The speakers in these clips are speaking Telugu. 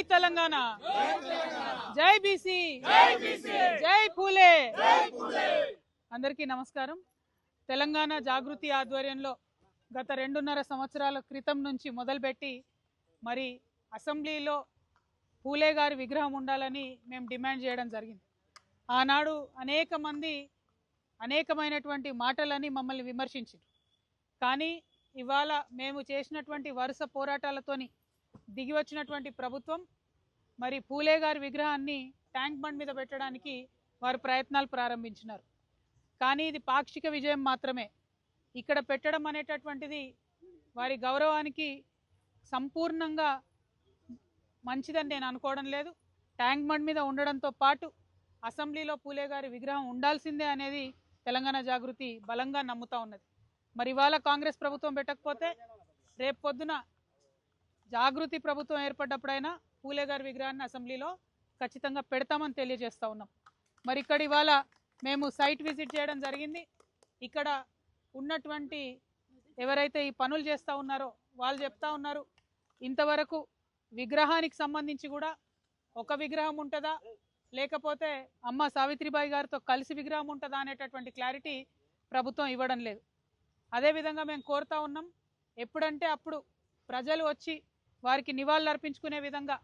జై తెలంగాణ. జై బీసీ. జై పూలే. అందరికీ నమస్కారం. తెలంగాణ జాగృతి ఆధ్వర్యంలో గత రెండున్నర సంవత్సరాల క్రితం నుంచి మొదలుపెట్టి మరి అసెంబ్లీలో పూలే గారి విగ్రహం ఉండాలని మేము డిమాండ్ చేయడం జరిగింది. ఆనాడు అనేక మంది అనేకమైనటువంటి మాటలని మమ్మల్ని విమర్శించారు కానీ ఇవాళ మేము చేసినటువంటి వరుస పోరాటాలతోని దిగి వచ్చినటువంటి ప్రభుత్వం మరి పూలే గారి విగ్రహాన్ని ట్యాంక్ బండ్ మీద పెట్టడానికి వారు ప్రయత్నాలు ప్రారంభించినారు. కానీ ఇది పాక్షిక విజయం మాత్రమే. ఇక్కడ పెట్టడం అనేటటువంటిది వారి గౌరవానికి సంపూర్ణంగా మంచిదని నేను అనుకోవడం లేదు. ట్యాంక్ బండ్ మీద ఉండడంతో పాటు అసెంబ్లీలో పూలే గారి విగ్రహం ఉండాల్సిందే అనేది తెలంగాణ జాగృతి బలంగా నమ్ముతా ఉన్నది. మరి ఇవాళ కాంగ్రెస్ ప్రభుత్వం పెట్టకపోతే రేపు పొద్దున జాగృతి ప్రభుత్వం ఏర్పడ్డప్పుడైనా పూలే గారి విగ్రహాన్ని అసెంబ్లీలో ఖచ్చితంగా పెడతామని తెలియజేస్తూ ఉన్నాం. మరి ఇక్కడ ఇవాళ మేము సైట్ విజిట్ చేయడం జరిగింది. ఇక్కడ ఉన్నటువంటి ఎవరైతే ఈ పనులు చేస్తూ ఉన్నారో వాళ్ళు చెప్తా ఉన్నారు. ఇంతవరకు విగ్రహానికి సంబంధించి కూడా ఒక విగ్రహం ఉంటుందా? లేకపోతే అమ్మ సావిత్రిబాయి గారితో కలిసి విగ్రహం ఉంటుందా అనేటటువంటి క్లారిటీ ప్రభుత్వం ఇవ్వడం లేదు. అదేవిధంగా మేము కోరుతా ఉన్నాం. ఎప్పుడంటే అప్పుడు ప్రజలు వచ్చి వారికి నివాళులు అర్పించుకునే విధంగా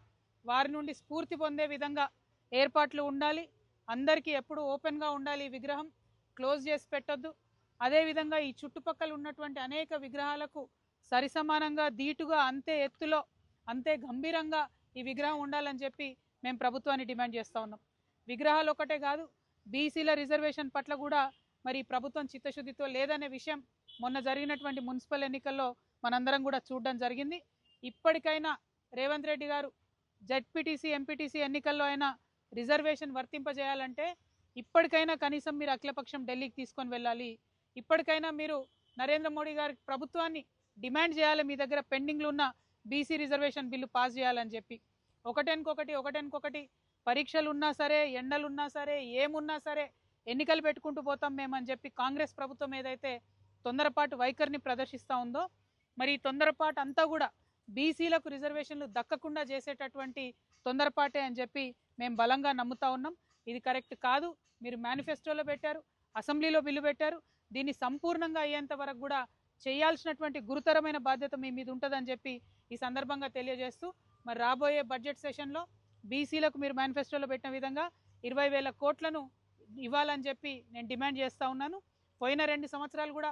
వారి నుండి స్ఫూర్తి పొందే విధంగా ఏర్పాట్లు ఉండాలి. అందరికీ ఎప్పుడు ఓపెన్గా ఉండాలి ఈ విగ్రహం. క్లోజ్ చేసి పెట్టొద్దు. అదేవిధంగా ఈ చుట్టుపక్కల ఉన్నటువంటి అనేక విగ్రహాలకు సరిసమానంగా ధీటుగా అంతే ఎత్తులో అంతే గంభీరంగా ఈ విగ్రహం ఉండాలని చెప్పి మేము ప్రభుత్వాన్ని డిమాండ్ చేస్తూ ఉన్నాం. విగ్రహాలు ఒకటే కాదు బీసీల రిజర్వేషన్ పట్ల కూడా మరి ప్రభుత్వం చిత్తశుద్ధితో లేదనే విషయం మొన్న జరిగినటువంటి మున్సిపల్ ఎన్నికల్లో మనందరం కూడా చూడడం జరిగింది. ఇప్పటికైనా రేవంత్ రెడ్డి గారు జడ్పీటీసీ ఎంపీటీసీ ఎన్నికల్లో అయినా రిజర్వేషన్ వర్తింపజేయాలంటే ఇప్పటికైనా కనీసం మీరు అఖిలపక్షం ఢిల్లీకి తీసుకొని వెళ్ళాలి. ఇప్పటికైనా మీరు నరేంద్ర మోడీ గారి ప్రభుత్వాన్ని డిమాండ్ చేయాలి. మీ దగ్గర పెండింగ్లు ఉన్న బీసీ రిజర్వేషన్ బిల్లు పాస్ చేయాలని చెప్పి. ఒకటెనుకొకటి ఒకటెనుకొకటి పరీక్షలు ఉన్నా సరే ఎండలు ఉన్నా సరే ఏమున్నా సరే ఎన్నికలు పెట్టుకుంటూ పోతాం మేమని చెప్పి కాంగ్రెస్ ప్రభుత్వం ఏదైతే తొందరపాటు వైఖరిని ప్రదర్శిస్తూ ఉందో మరి ఈ తొందరపాటు అంతా కూడా బీసీలకు రిజర్వేషన్లు దక్కకుండా చేసేటటువంటి తొందరపాటే అని చెప్పి మేము బలంగా నమ్ముతా ఉన్నాం. ఇది కరెక్ట్ కాదు. మీరు మేనిఫెస్టోలో పెట్టారు అసెంబ్లీలో బిల్లు పెట్టారు. దీన్ని సంపూర్ణంగా అయ్యేంత వరకు కూడా చేయాల్సినటువంటి గురుతరమైన బాధ్యత మీ మీద ఉంటుందని చెప్పి ఈ సందర్భంగా తెలియజేస్తూ మరి రాబోయే బడ్జెట్ సెషన్లో బీసీలకు మీరు మేనిఫెస్టోలో పెట్టిన విధంగా ఇరవై వేల కోట్లను ఇవ్వాలని చెప్పి నేను డిమాండ్ చేస్తూ ఉన్నాను. పోయిన రెండు సంవత్సరాలు కూడా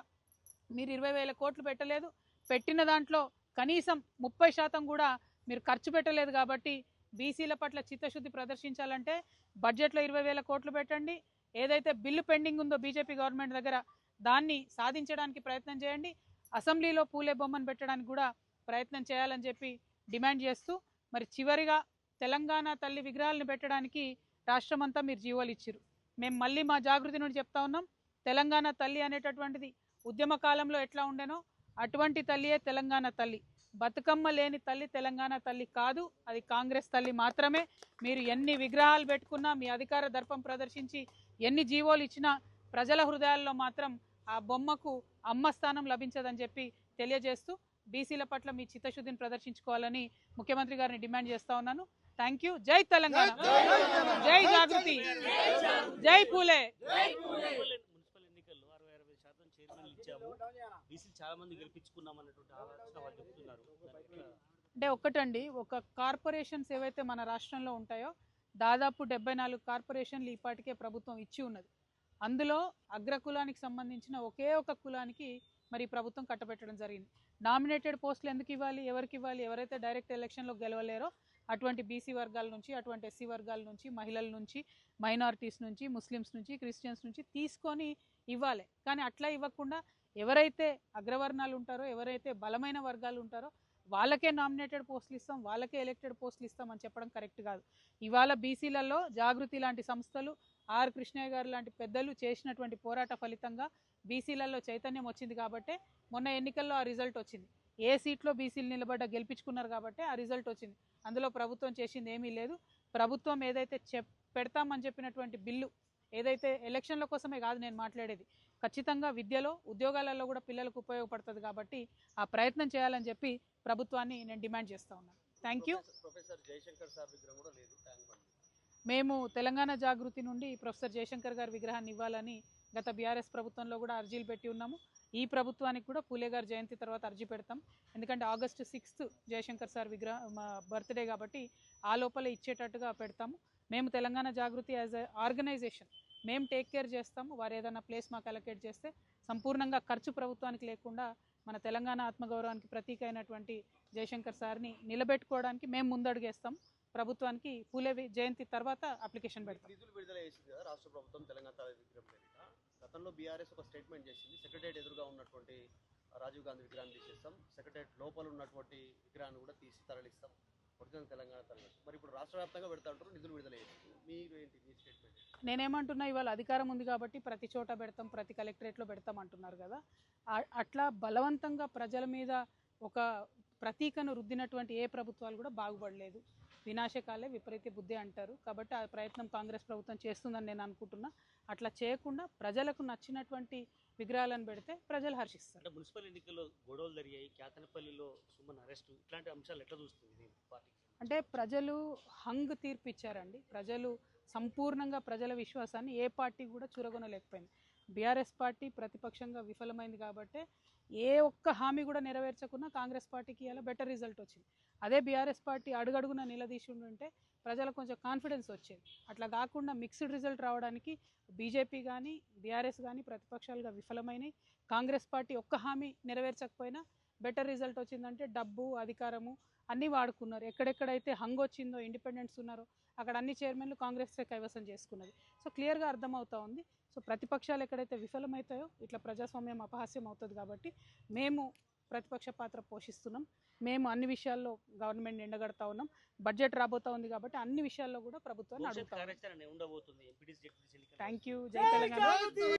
మీరు ఇరవై వేల కోట్లు పెట్టలేదు. పెట్టిన దాంట్లో కనీసం ముప్పై శాతం కూడా మీరు ఖర్చు పెట్టలేదు కాబట్టి బీసీల పట్ల చిత్తశుద్ధి ప్రదర్శించాలంటే బడ్జెట్లో ఇరవై వేల కోట్లు పెట్టండి. ఏదైతే బిల్లు పెండింగ్ ఉందో బీజేపీ గవర్నమెంట్ దగ్గర దాన్ని సాధించడానికి ప్రయత్నం చేయండి. అసెంబ్లీలో పూలే బొమ్మను పెట్టడానికి కూడా ప్రయత్నం చేయాలని చెప్పి డిమాండ్ చేస్తూ మరి చివరిగా తెలంగాణ తల్లి విగ్రహాలను పెట్టడానికి రాష్ట్రమంతా మీరు జీవోలు ఇచ్చారు మేము మళ్ళీ మా జాగృతి నుండి చెప్తా ఉన్నాం తెలంగాణ తల్లి అనేటటువంటిది ఉద్యమ కాలంలో ఎట్లా ఉండేనో అటువంటి తల్లియే తెలంగాణ తల్లి. బతుకమ్మ లేని తల్లి తెలంగాణ తల్లి కాదు. అది కాంగ్రెస్ తల్లి మాత్రమే. మీరు ఎన్ని విగ్రహాలు పెట్టుకున్నా మీ అధికార దర్పం ప్రదర్శించి ఎన్ని జీవోలు ఇచ్చినా ప్రజల హృదయాల్లో మాత్రం ఆ బొమ్మకు అమ్మ స్థానం లభించదని చెప్పి తెలియజేస్తూ బీసీల పట్ల మీ చిత్తశుద్ధిని ప్రదర్శించుకోవాలని ముఖ్యమంత్రి గారిని డిమాండ్ చేస్తా ఉన్నాను. Thank you. జై తెలంగాణ. జై జాగృతి. జై పూలే మున్సిపల్ ఎన్నికల్లో అరవై అరవై శాతం చైర్మన్లు ఇచ్చాము బీసీలు చాలా మంది గెలిపించుకున్నాం అన్నటువంటి ఆలోచన వాళ్ళు చెప్తున్నారు. అంటే ఒక్కటండి ఒక కార్పొరేషన్స్ ఏవైతే మన రాష్ట్రంలో ఉంటాయో దాదాపు డెబ్బై నాలుగు కార్పొరేషన్లు ఇప్పటికే ప్రభుత్వం ఇచ్చి ఉన్నది. అందులో అగ్రకులానికి సంబంధించిన ఒకే ఒక కులానికి మరి ప్రభుత్వం కట్టబెట్టడం జరిగింది. నామినేటెడ్ పోస్టులు ఎందుకు ఇవ్వాలి ఎవరికి ఇవ్వాలి ఎవరైతే డైరెక్ట్ ఎలక్షన్లో గెలవలేరో అటువంటి బీసీ వర్గాల నుంచి అటువంటి ఎస్సీ వర్గాల నుంచి మహిళల నుంచి మైనారిటీస్ నుంచి ముస్లిమ్స్ నుంచి క్రిస్టియన్స్ నుంచి తీసుకొని ఇవ్వాలి. కానీ అట్లా ఇవ్వకుండా ఎవరైతే అగ్రవర్ణాలు ఉంటారో ఎవరైతే బలమైన వర్గాలు ఉంటారో వాళ్ళకే నామినేటెడ్ పోస్టులు ఇస్తాం వాళ్ళకే ఎలక్టెడ్ పోస్టులు ఇస్తాం అని చెప్పడం కరెక్ట్ కాదు. ఇవాళ బీసీలలో జాగృతి లాంటి సంస్థలు ఆర్ కృష్ణయ్య గారు లాంటి పెద్దలు చేసినటువంటి పోరాట ఫలితంగా బీసీలలో చైతన్యం వచ్చింది కాబట్టే మొన్న ఎన్నికల్లో ఆ రిజల్ట్ వచ్చింది. ఏ సీట్లో బీసీలు నిలబడ్డ గెలిపించుకున్నారు కాబట్టి ఆ రిజల్ట్ వచ్చింది. అందులో ప్రభుత్వం చేసింది ఏమీ లేదు. ప్రభుత్వం ఏదైతే చెప్ పెడతామని చెప్పినటువంటి బిల్లు ఏదైతే ఎలక్షన్ల కోసమే కాదు నేను మాట్లాడేది ఖచ్చితంగా విద్యలో ఉద్యోగాలలో కూడా పిల్లలకు ఉపయోగపడుతుంది కాబట్టి ఆ ప్రయత్నం చేయాలని చెప్పి ప్రభుత్వాన్ని నేను డిమాండ్ చేస్తా ఉన్నాను థ్యాంక్ యూ మేము తెలంగాణ జాగృతి నుండి ప్రొఫెసర్ జయశంకర్ గారి విగ్రహాన్ని ఇవ్వాలని గత బీఆర్ఎస్ ప్రభుత్వంలో కూడా అర్జీలు పెట్టి ఉన్నాము. ఈ ప్రభుత్వానికి కూడా పూలే గారి జయంతి తర్వాత అర్జీ పెడతాం. ఎందుకంటే ఆగస్టు సిక్స్త్ జయశంకర్ సార్ విగ్రహ మా బర్త్డే కాబట్టి ఆ లోపల ఇచ్చేటట్టుగా పెడతాము. మేము Telangana Jagruthi as a organization. మేము టేక్ కేర్ చేస్తాము. వారు ఏదైనా ప్లేస్ మాకు అలొకేట్ చేస్తే సంపూర్ణంగా ఖర్చు ప్రభుత్వానికి లేకుండా మన తెలంగాణ ఆత్మగౌరవానికి ప్రతీక అయినటువంటి జయశంకర్ సార్ని నిలబెట్టుకోవడానికి మేము ముందడుగేస్తాం. ప్రభుత్వానికి పూలే జయంతి తర్వాత అప్లికేషన్ పెడతాం. నిధులు విడుదల చేసింది కదా రాష్ట్ర ప్రభుత్వం తెలంగాణ విగ్రహం గతంలో బీఆర్ఎస్ ఒక స్టేట్మెంట్ చేసింది. సెక్రటరియట్ ఎదురుగా ఉన్నటువంటి రాజీవ్ గాంధీ విగ్రహాన్ని తీసేస్తాం. సెక్రటరియట్ లోపల ఉన్నటువంటి విగ్రహాన్ని కూడా తీసి తరలిస్తాం. ఒరిజినల్ తెలంగాణ తరగతి. మరి ఇప్పుడు రాష్ట్ర వ్యాప్తంగా పెడతా ఉంటారు నిధులు విడుదల మీరు ఏంటి మీ స్టేట్మెంట్ నేనేమంటున్నా ఇవాళ అధికారం ఉంది కాబట్టి ప్రతి చోట పెడతాం ప్రతి కలెక్టరేట్లో పెడతాం అంటున్నారు కదా. అట్లా బలవంతంగా ప్రజల మీద ఒక ప్రతీకను రుద్దినటువంటి ఏ ప్రభుత్వాలు కూడా బాగుపడలేదు. వినాశకాలే విపరీత బుద్ధి అంటారు. కాబట్టి ఆ ప్రయత్నం కాంగ్రెస్ ప్రభుత్వం చేస్తుందని నేను అనుకుంటున్నా. అట్లా చేయకుండా ప్రజలకు నచ్చినటువంటి విగ్రహాలను పెడితే ప్రజలు హర్షిస్తారు. అంటే మున్సిపల్ ఎన్నికల్లో గొడవలు జరిగాయి. కేతనపల్లిలో సుమన్ అరెస్ట్ ఇట్లాంటి అంశాలు ఎట్లా చూస్తుంది పార్టీ అంటే ప్రజలు హంగ్ తీర్పు ఇచ్చారండి ప్రజలు సంపూర్ణంగా ప్రజల విశ్వాసాన్ని ఏ పార్టీ కూడా చూరగొనలేకపోయింది. బీఆర్ఎస్ పార్టీ ప్రతిపక్షంగా విఫలమైంది కాబట్టి ఏ ఒక్క హామీ కూడా నెరవేర్చకున్నా కాంగ్రెస్ పార్టీకి ఇలా బెటర్ రిజల్ట్ వచ్చింది. అదే బీఆర్ఎస్ పార్టీ అడుగడుగున నిలదీసి ఉంటే ప్రజలకు కొంచెం కాన్ఫిడెన్స్ వచ్చేది. అట్లా కాకుండా మిక్స్డ్ రిజల్ట్ రావడానికి బీజేపీ కానీ బీఆర్ఎస్ కానీ ప్రతిపక్షాలుగా విఫలమైనవి కాంగ్రెస్ పార్టీ ఒక్క హామీ నెరవేర్చకపోయినా బెటర్ రిజల్ట్ వచ్చిందంటే డబ్బు అధికారము అన్నీ వాడుకున్నారు. ఎక్కడెక్కడైతే హంగ్ వచ్చిందో ఇండిపెండెన్స్ ఉన్నారో అక్కడ అన్ని చైర్మన్లు కాంగ్రెస్ కైవసం చేసుకున్నది. సో క్లియర్గా అర్థమవుతా ఉంది. సో ప్రతిపక్షాలు ఎక్కడైతే విఫలమవుతాయో ఇట్లా ప్రజాస్వామ్యం అపహాస్యం అవుతుంది కాబట్టి మేము ప్రతిపక్ష పాత్ర పోషిస్తున్నాం. మేము అన్ని విషయాల్లో గవర్నమెంట్ ఎండగడతా ఉన్నాం. బడ్జెట్ రాబోతా ఉంది కాబట్టి అన్ని విషయాల్లో కూడా ప్రభుత్వాన్ని అడుగుతాం థ్యాంక్ యూ జై తెలంగాణ.